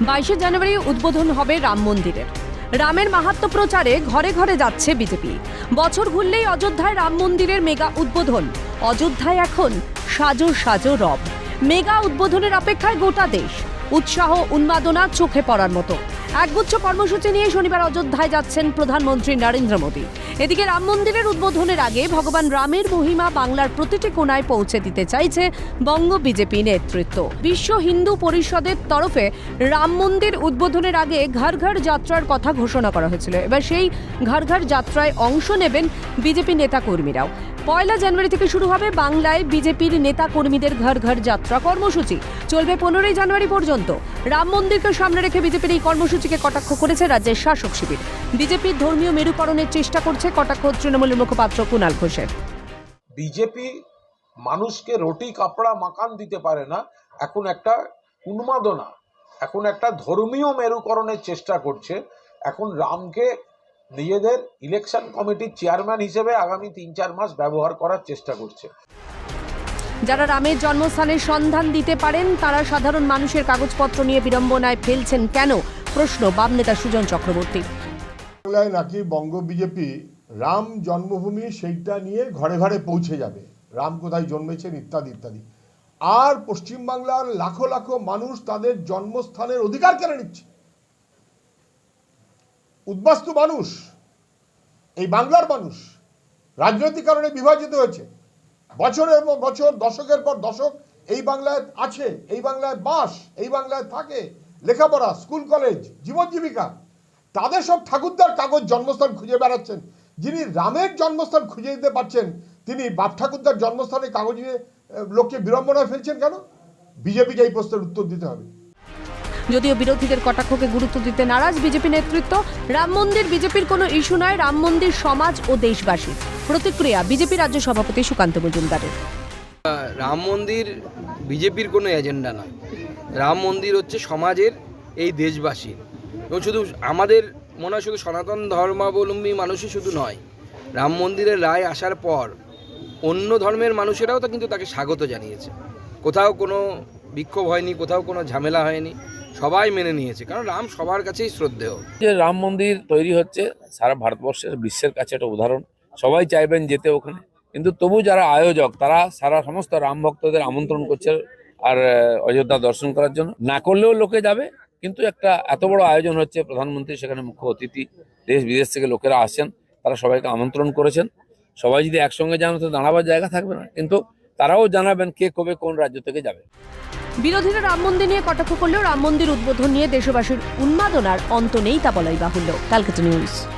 বাইশে জানুয়ারি উদ্বোধন হবে রাম মন্দিরের রামের মাহাত্ম প্রচারে ঘরে ঘরে যাচ্ছে বিজেপি। বছর ঘুরলেই অযোধ্যায় রাম মন্দিরের মেগা উদ্বোধন। অযোধ্যায় এখন সাজো সাজো রব। মেগা উদ্বোধনের অপেক্ষায় গোটা দেশ। উৎসাহ, উন্মাদনা চোখে পড়ার মতো। একগুচ্ছ কর্মসূচি নিয়ে শনিবার অযোধ্যায় যাচ্ছেন প্রধানমন্ত্রী নরেন্দ্র মোদী। এদিকে রাম মন্দিরের উদ্বোধনের আগে ভগবান রামের মহিমা বাংলার প্রতিটি কোনায় পৌঁছে দিতে চাইছে বঙ্গ বিজেপি নেতৃত্ব। বিশ্ব হিন্দু পরিষদের তরফে রাম মন্দির উদ্বোধনের আগে ঘর ঘর যাত্রার কথা ঘোষণা করা হয়েছিল। এবার সেই ঘর ঘর যাত্রায় অংশ নেবেন বিজেপি নেতাকর্মীরাও। পয়লা জানুয়ারি থেকে শুরু হবে বাংলায় বিজেপির নেতা কর্মীদের ঘর ঘর যাত্রা কর্মসূচি। চলবে পনেরোই জানুয়ারি পর্যন্ত। রাম মন্দিরকে সামনে রেখে বিজেপির এই কর্মসূচিকে কটাক্ষ করেছে রাজ্যের শাসক শিবির। বিজেপির ধর্মীয় মেরুকরণের চেষ্টা করছে, কটাক্ষ তৃণমূলের মুখপাত্র কুণাল ঘোষের। বিজেপি মানুষকে রুটি, কাপড়া মাকান দিতে পারে না, এখন একটা উন্মাদনা, এখন একটা ধর্মীয় মেরুকরণের চেষ্টা করছে। এখন রামকে নিজেদের ইলেকশন কমিটির চেয়ারম্যান হিসেবে আগামী তিন চার মাস ব্যবহার করার চেষ্টা করছে। যারা রামের জন্মস্থানের সন্ধান দিতে পারেন, তারা সাধারণ মানুষের কাগজপত্র নিয়ে বিড়ম্বনায় ফেলছেন কেন? প্রশ্ন বাম নেতা সুজন চক্রবর্তী। নাকি বঙ্গ বিজেপি রাম জন্মভূমি সেইটা নিয়ে ঘরে ঘরে পৌঁছে যাবে? রাম কোথায় জন্মেছেন, ইত্যাদি ইত্যাদি। আর পশ্চিমবাংলার লাখো লাখো মানুষ তাদের জন্মস্থানের অধিকার কেড়ে নিচ্ছে। উদ্বাস্তু মানুষ, এই বাংলার মানুষ, রাজনৈতিক কারণে বিভাজিত হয়েছে। বছরের পর বছর, দশকের পর দশক, এই বাংলায় আছে, এই বাংলায় বাস, এই বাংলায় থাকে লেখাপড়া, স্কুল, কলেজ, জীবন জীবিকা। তাদের সব ঠাকুরদার কাগজ জন্মস্থান খুঁজে বেড়াচ্ছেন। যিনি রামের জন্মস্থান খুঁজে দিতে পারছেন, তিনি বাপ ঠাকুরদার জন্মস্থানে কাগজ নিয়ে লোককে বিড়ম্বনায় ফেলছেন কেন? বিজেপিকে এই প্রশ্নের উত্তর দিতে হবে। যদিও বিরোধীদের কটাক্ষকে গুরুত্ব দিতে নারাজ বিজেপি নেতৃত্ব, রাম মন্দির বিজেপির কোনো ইস্যু নয় রাম মন্দির সমাজ ও দেশবাসী। প্রতিক্রিয়া বিজেপি রাজ্য সভাপতি সুকান্ত মজুমদারের। রাম মন্দির বিজেপির কোনো এজেন্ডা নয়। রাম মন্দির হচ্ছে সমাজের এই দেশবাসীর এবং শুধু আমাদের মনে হয় শুধু সনাতন ধর্মাবলম্বী মানুষই শুধু নয়, রাম মন্দিরের রায় আসার পর অন্য ধর্মের মানুষেরাও তো কিন্তু তাকে স্বাগত জানিয়েছে। কোথাও কোনো বিক্ষোভ হয়নি, কোথাও কোনো ঝামেলা হয়নি। সবাই মেনে নিয়েছে, কারণ রাম সবার কাছেই শ্রদ্ধেয়। যে রাম মন্দির তৈরি হচ্ছে, সারা ভারতবর্ষের বিশ্বের কাছে একটা উদাহরণ। সবাই চাইবেন যেতে ওখানে, কিন্তু তবু যারা আয়োজক, তারা সারা সমস্ত রাম ভক্তদের আমন্ত্রণ করছে আর অযোধ্যা দর্শন করার জন্য। না করলেও লোকে যাবে, কিন্তু একটা এত বড় আয়োজন হচ্ছে, প্রধানমন্ত্রী, সেখানে মুখ্য অতিথি, দেশ বিদেশ থেকে লোকেরা আসছেন তারা সবাইকে আমন্ত্রণ করেছেন। সবাই যদি একসঙ্গে যান, তো দাঁড়াবার জায়গা থাকবে না, কিন্তু তারাও জানাবেন কে কবে কোন রাজ্য থেকে যাবে। বিরোধীরা রাম মন্দির নিয়ে কটাক্ষ করলেও রাম মন্দির উদ্বোধন নিয়ে দেশবাসীর উন্মাদনার অন্ত নেই তা বলাই বাহুল্য। ক্যালকাটা নিউজ।